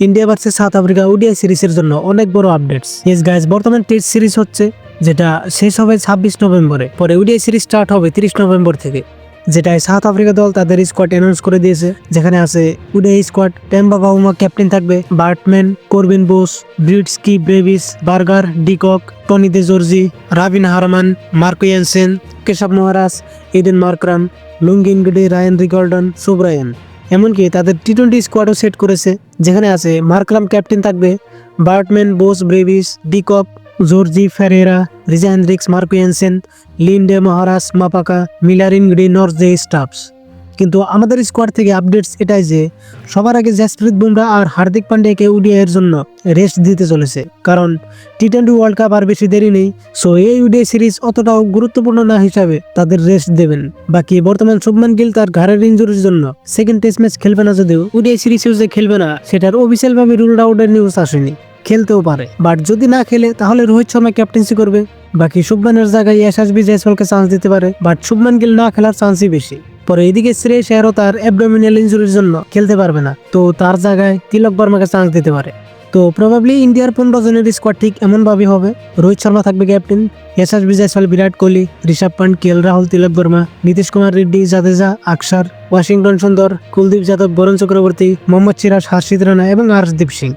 India versus South Africa ODI সিরিজের জন্য অনেক বড় আপডেটস ইয়েস গাইজ বর্তমান টেস্ট সিরিজ হচ্ছে, যেটা শেষ হবে ছাব্বিশ নভেম্বরে। পরে ওডিআই সিরিজ স্টার্ট হবে তিরিশ নভেম্বর থেকে। যেটায় সাউথ আফ্রিকা দল তাদের স্কোয়াড অ্যানাউন্স করে দিয়েছে, যেখানে আছে ODI squad Temba Bavuma captain থাকবে Baartman Corbin Bosch Breetzke Brevis Burger de Kock Tony de Zorzi Rubin Hermann Marco Jansen Keshav Maharaj Aiden Markram Lungi গিডি Ryan Rickelton Subrayen এমনকি তাদের T twenty স্কোয়াডও set করেছে, যেখানে আছে মার্কলাম ক্যাপ্টেন থাকবে, Baartman, Bosch, Brevis, de Kock, Zorzi, Ferreira, Reeza Hendricks Marco Jansen Linde Maharaj, Maphaka, Miller Gree Nortje Stubbs কিন্তু আমাদের squad থেকে updates এটাই যে, সবার আগে জাসপ্রীত বুমরা আর হার্দিক পান্ডিয়াকে উডিআইয়ের জন্য রেস্ট দিতে চলেছে। কারণ টি টোয়েন্টি ওয়ার্ল্ড কাপ আর বেশি দেরি নেই সো এই উডিআই সিরিজ অতটাও গুরুত্বপূর্ণ না হিসাবে তাদের রেস্ট দেবেন। বাকি বর্তমান শুভমান গিল তার ঘাড়ের ইঞ্জুরির জন্য সেকেন্ড টেস্ট ম্যাচ খেলবে না যদিও উডিআই সিরিজেও যে খেলবে না, সেটার অফিসিয়াল ভাবে রুল আউটের নিউজ আসেনি। খেলতেও পারে। বাট যদি না খেলে, তাহলে রোহিত শর্মা ক্যাপ্টেন্সি করবে। বাকি শুভমানের জায়গায় এসআসবি জয়সওয়ালকে চান্স দিতে পারে বাট শুভমান গিল না খেলার চান্সই বেশি। পরে এদিকে শ্রেয়স আয়ারও তার অ্যাবডোমিনাল ইঞ্জুরির জন্য খেলতে পারবে না। তো তার জায়গায় তিলক বর্মাকে চান্স দিতে পারে। তো প্রবাবলি ইন্ডিয়ার পনেরো জনের স্কোয়াড ঠিক এমনভাবেই হবে। রোহিত শর্মা থাকবে ক্যাপ্টেন এসআসবি জয়সওয়াল বিরাট কোহলি, ঋষভ পান্ট, কেএল রাহুল, তিলক বর্মা, নীতিশ কুমার রেড্ডি, জাদেজা আকসার ওয়াশিংটন সুন্দর, কুলদীপ যাদব, বরুণ চক্রবর্তী, মোহাম্মদ সিরাজ, হর্ষিত রানা এবং হর্ষদীপ সিং।